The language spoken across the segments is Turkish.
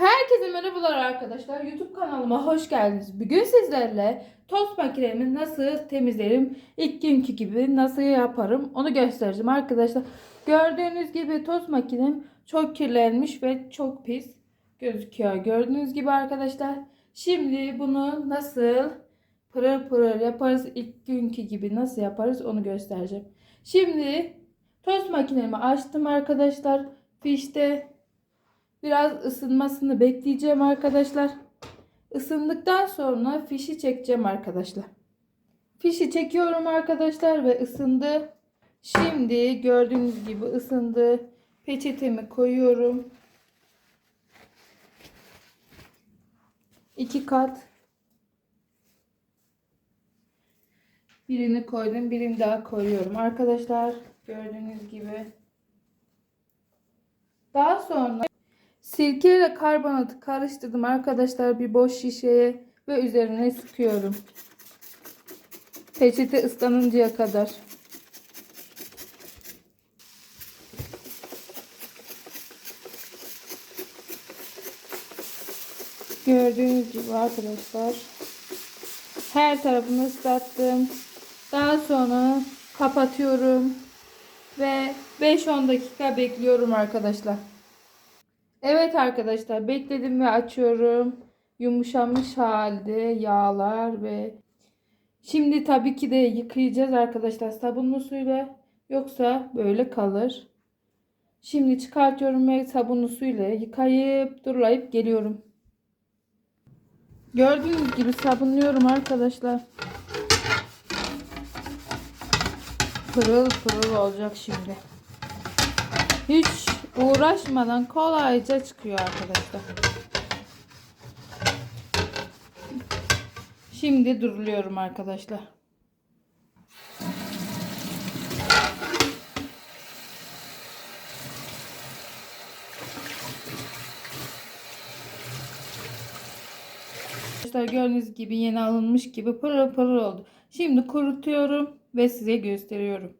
Herkese merhabalar arkadaşlar. YouTube kanalıma hoş geldiniz. Bugün sizlerle tost makinemi nasıl temizlerim, ilk günkü gibi nasıl yaparım onu göstereceğim arkadaşlar. Gördüğünüz gibi tost makinem çok kirlenmiş ve çok pis gözüküyor. Gördüğünüz gibi arkadaşlar. Şimdi bunu nasıl pırıl pırıl yaparız, ilk günkü gibi nasıl yaparız onu göstereceğim. Şimdi tost makinemi açtım arkadaşlar. Fişte Biraz ısınmasını bekleyeceğim arkadaşlar. Isındıktan sonra fişi çekeceğim arkadaşlar. Fişi çekiyorum arkadaşlar ve ısındı. Şimdi gördüğünüz gibi ısındı. Peçetemi koyuyorum. İki kat. Birini koydum, birini daha koyuyorum. Arkadaşlar gördüğünüz gibi. Daha sonra Sirke ile karbonatı karıştırdım arkadaşlar bir boş şişeye ve üzerine sıkıyorum. Peçete ıslanıncaya kadar. Gördüğünüz gibi arkadaşlar. Her tarafını ıslattım. Daha sonra kapatıyorum. Ve 5-10 dakika bekliyorum arkadaşlar. Evet arkadaşlar bekledim ve açıyorum. Yumuşamış halde yağlar ve şimdi tabii ki de yıkayacağız arkadaşlar sabunlu suyla yoksa böyle kalır. Şimdi çıkartıyorum ve sabunlu suyla yıkayıp durulayıp geliyorum. Gördüğünüz gibi sabunluyorum arkadaşlar. Pırıl pırıl olacak şimdi. Hiç uğraşmadan kolayca çıkıyor arkadaşlar. Şimdi duruluyorum arkadaşlar. Arkadaşlar gördüğünüz gibi yeni alınmış gibi pırıl pırıl oldu. Şimdi kurutuyorum ve size gösteriyorum.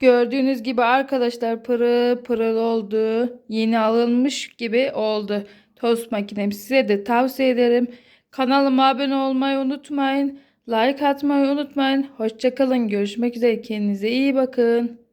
Gördüğünüz gibi arkadaşlar pırıl pırıl oldu. Yeni alınmış gibi oldu. Tost makinem size de tavsiye ederim. Kanalıma abone olmayı unutmayın. Like atmayı unutmayın. Hoşçakalın. Görüşmek üzere. Kendinize iyi bakın.